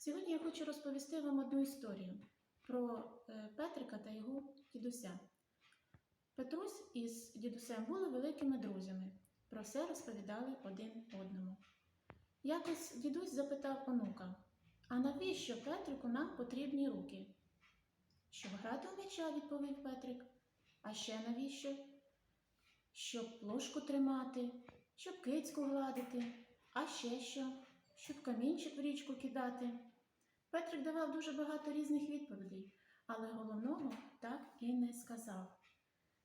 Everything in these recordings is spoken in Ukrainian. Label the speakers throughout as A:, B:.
A: Сьогодні я хочу розповісти вам одну історію про е, Петрика та його дідуся. Петрусь із дідусем були великими друзями. Про все розповідали один одному. Якось дідусь запитав онука: А навіщо Петрику нам потрібні руки? Щоб грати у м'яча, відповів Петрик. А ще навіщо? Щоб ложку тримати, щоб кицьку гладити, а ще що? Щоб камінчик в річку кидати. Петрик давав дуже багато різних відповідей, але головного так і не сказав.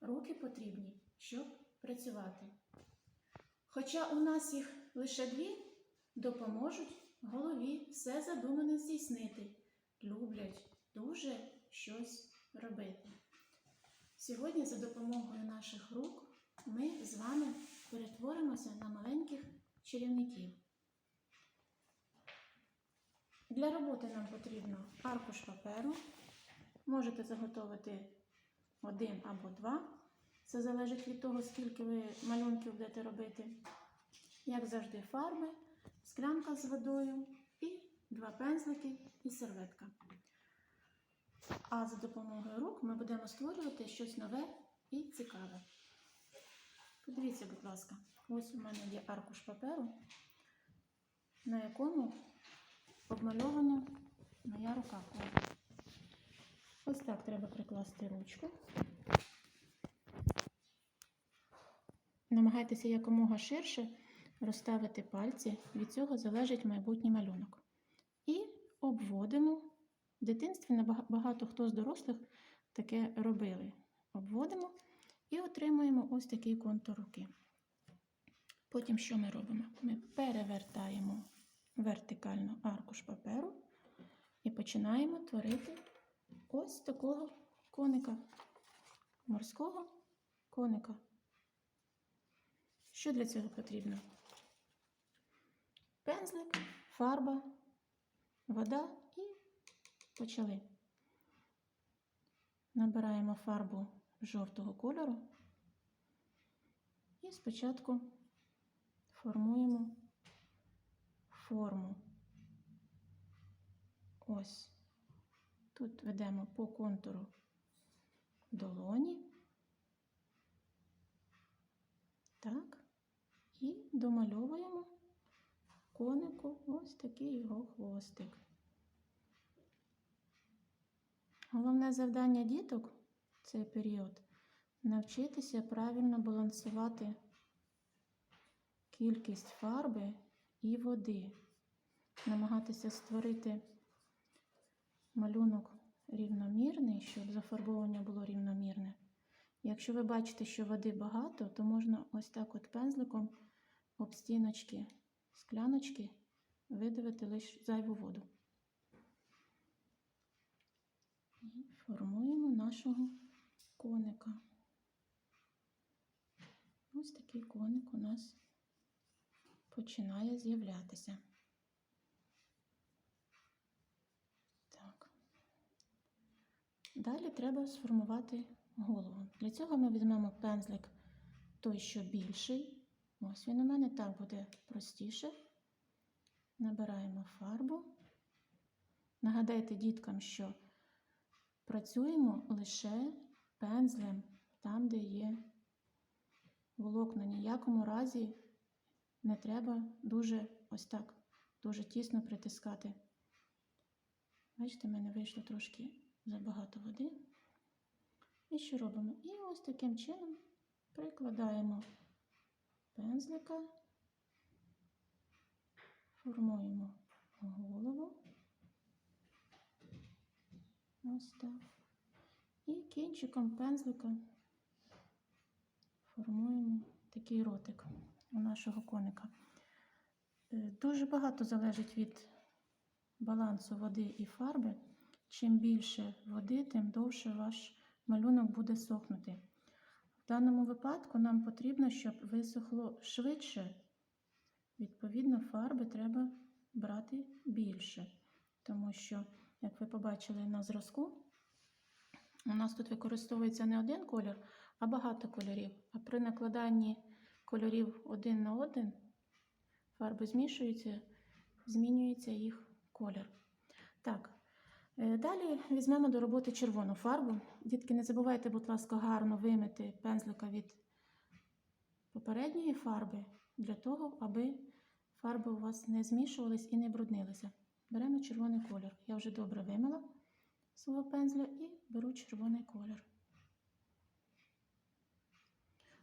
A: Руки потрібні, щоб працювати. Хоча у нас їх лише дві, допоможуть голові все задумане здійснити, люблять дуже щось робити. Сьогодні за допомогою наших рук ми з вами перетворимося на маленьких чарівників. Для роботи нам потрібно аркуш паперу. Можете заготовити один або два. Це залежить від того, скільки ви малюнків будете робити. Як завжди, фарби, склянка з водою і два пензлики і серветка. А за допомогою рук ми будемо створювати щось нове і цікаве. Подивіться, будь ласка, ось у мене є аркуш паперу, на якому обмальована моя рука. Ось так треба прикласти ручку. Намагайтеся якомога ширше розставити пальці, від цього залежить майбутній малюнок. І обводимо. В дитинстві багато хто з дорослих таке робили. Обводимо і отримуємо ось такий контур руки. Потім що ми робимо? Ми перевертаємо вертикально аркуш паперу і починаємо творити ось такого коника, морського коника. Що для цього потрібно? Пензлик, фарба, вода і почали. Набираємо фарбу жовтого кольору і спочатку формуємо форму. Ось. Тут ведемо по контуру долоні. Так. І домальовуємо конику ось такий його хвостик. Головне завдання діток в цей період навчитися правильно балансувати кількість фарби і води, намагатися створити малюнок рівномірний, щоб зафарбовування було рівномірне. Якщо ви бачите, що води багато, то можна ось так от пензликом об стіночки скляночки видавити лише зайву воду. І формуємо нашого коника. Ось такий коник у нас починає з'являтися. Так. Далі треба сформувати голову. Для цього ми візьмемо пензлик той, що більший. Ось він у мене так буде простіше. Набираємо фарбу. Нагадайте діткам, що працюємо лише пензлем там, де є волокна. Ніякому разі не треба дуже ось так, дуже тісно притискати. Бачите, в мене вийшло трошки забагато води. І що робимо? І ось таким чином прикладаємо пензлика, формуємо голову. Ось так. І кінчиком пензлика формуємо такий ротик у нашого коника. Е, Дуже багато залежить від балансу води і фарби. Чим більше води, тим довше ваш малюнок буде сохнути. В даному випадку нам потрібно, щоб висохло швидше. Відповідно, фарби треба брати більше, тому що, як ви побачили на зразку, у нас тут використовується не один колір, а багато кольорів. А при накладанні кольорів один на один фарби змішуються, змінюється їх колір. Так. Е, Далі візьмемо до роботи червону фарбу. Дітки, не забувайте, будь ласка, гарно вимити пензлика від попередньої фарби для того, аби фарби у вас не змішувались і не бруднилися. Беремо червоний колір. Я вже добре вимила свого пензля і беру червоний колір.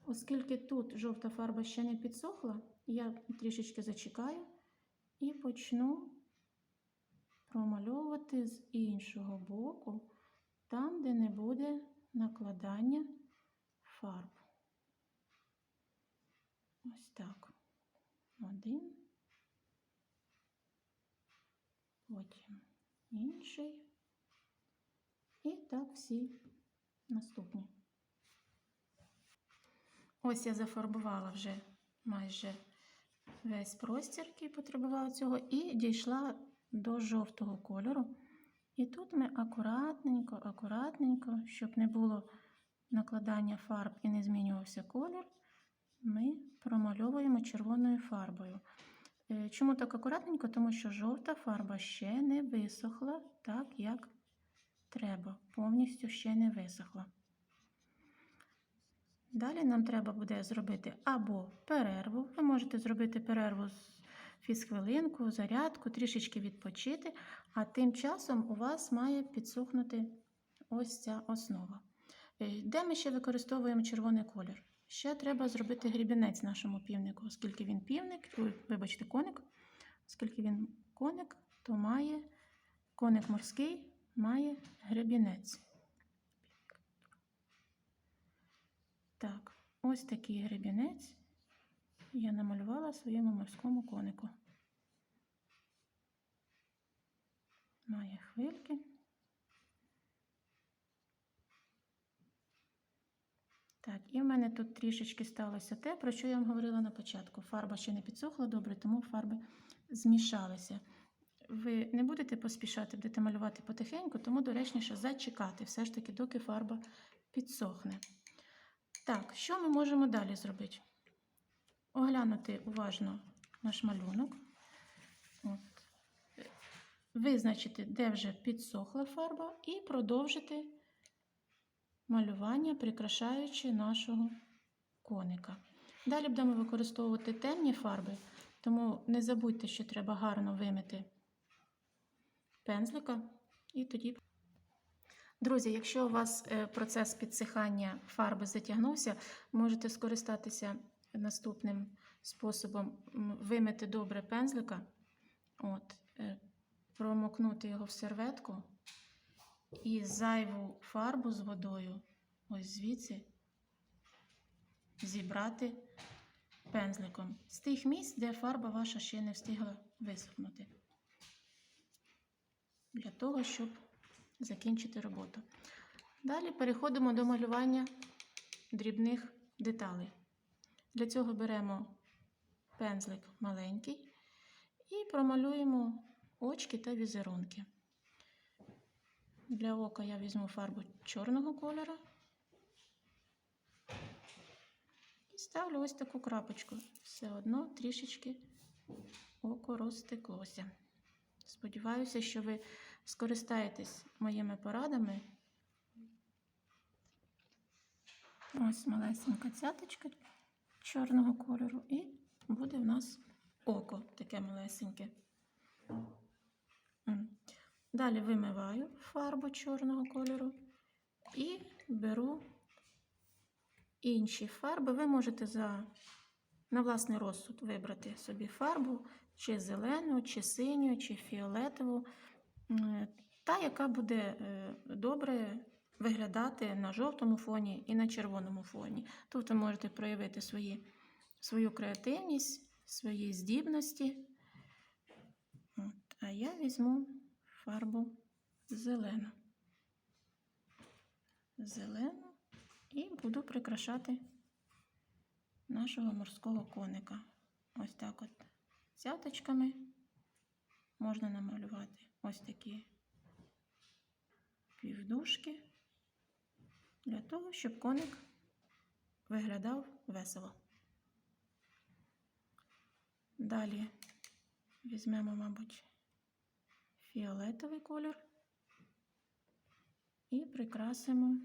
A: Оскільки тут жовта фарба ще не підсохла, я трішечки зачекаю і почну промальовувати з іншого боку, там, де не буде накладання фарб. Ось так. Один. Потім інший. І так всі наступні. Ось я зафарбувала вже майже весь простір, який потребував цього, і дійшла до жовтого кольору. І тут ми акуратненько, акуратненько, щоб не було накладання фарб і не змінювався колір, ми промальовуємо червоною фарбою. Е, Чому так акуратненько? Тому що жовта фарба ще не висохла так, як треба. Повністю ще не висохла. Далі нам треба буде зробити або перерву. Ви можете зробити перерву з фізхвилинку, зарядку, трішечки відпочити, а тим часом у вас має підсохнути ось ця основа. Е, Де ми ще використовуємо червоний колір? Ще треба зробити грібінець нашому півнику, оскільки він півник, вибачте, коник, оскільки він коник, то має коник морський має гребінець. Так, ось такий гребінець я намалювала своєму морському конику. Має хвильки. Так, і в мене тут трішечки сталося те, про що я вам говорила на початку. Фарба ще не підсохла добре, тому фарби змішалися. Ви не будете поспішати, будете малювати потихеньку, тому доречніше зачекати, все ж таки, доки фарба підсохне. Так, що ми можемо далі зробити? Оглянути уважно наш малюнок. От. Визначити, де вже підсохла фарба, і продовжити малювання, прикрашаючи нашого коника. Далі будемо використовувати темні фарби, тому не забудьте, що треба гарно вимити пензлика і тоді. Друзі, якщо у вас е, процес підсихання фарби затягнувся, можете скористатися наступним способом вимити добре пензлика, от, е, промокнути його в серветку і зайву фарбу з водою, ось звідси, зібрати пензликом з тих місць, де фарба ваша ще не встигла висохнути. Для того, щоб закінчити роботу. Далі переходимо до малювання дрібних деталей. Для цього беремо пензлик маленький і промалюємо очки та візерунки. Для ока я візьму фарбу чорного кольору і ставлю ось таку крапочку. Все одно трішечки око розтеклося. Сподіваюся, що ви скористаєтесь моїми порадами. Ось малесенька цяточка чорного кольору, і буде в нас око таке малесеньке. Далі вимиваю фарбу чорного кольору і беру інші фарби. Ви можете за, на власний розсуд вибрати собі фарбу, чи зелену, чи синю, чи фіолетову, та, яка буде е, добре виглядати на жовтому фоні і на червоному фоні. Тут ви можете проявити свої, свою креативність, свої здібності. От, а я візьму фарбу зелену. Зелену і буду прикрашати нашого морського коника. Ось так от цяточками можна намалювати ось такі півдушки для того, щоб коник виглядав весело. Далі візьмемо, мабуть, фіолетовий кольор і прикрасимо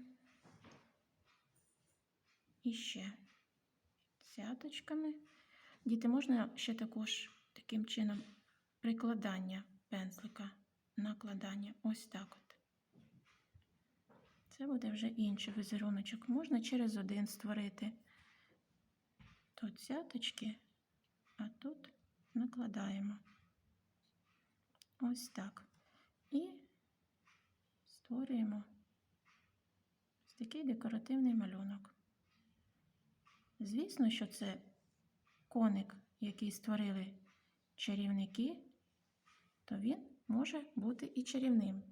A: іще цяточками. Діти, можна ще також таким чином прикладання пензлика, накладання. Ось так от. Це буде вже інший візеруночок. Можна через один створити. Тут цяточки, а тут накладаємо. Ось так. І створюємо ось такий декоративний малюнок. Звісно, що це коник, який створили чарівники, то він може бути і чарівним.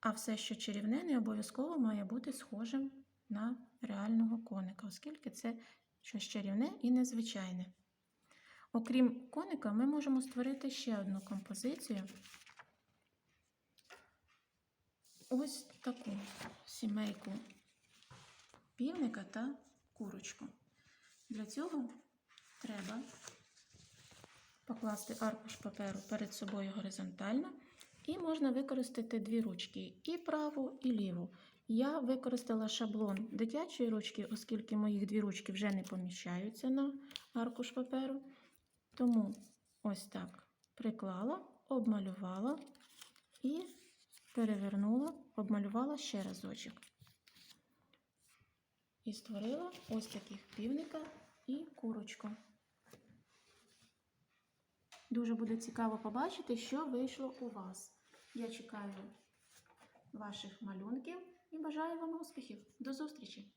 A: А все, що чарівне, не обов'язково має бути схожим на реального коника, оскільки це щось чарівне і незвичайне. Окрім коника, ми можемо створити ще одну композицію. Ось таку сімейку півника та курочку. Для цього треба покласти аркуш паперу перед собою горизонтально, і можна використати дві ручки і праву, і ліву. Я використала шаблон дитячої ручки, оскільки моїх дві ручки вже не поміщаються на аркуш паперу. Тому ось так приклала, обмалювала і перевернула, обмалювала ще разочок. І створила ось таких півника і курочку. Дуже буде цікаво побачити, що вийшло у вас. Я чекаю ваших малюнків і бажаю вам успіхів. До зустрічі!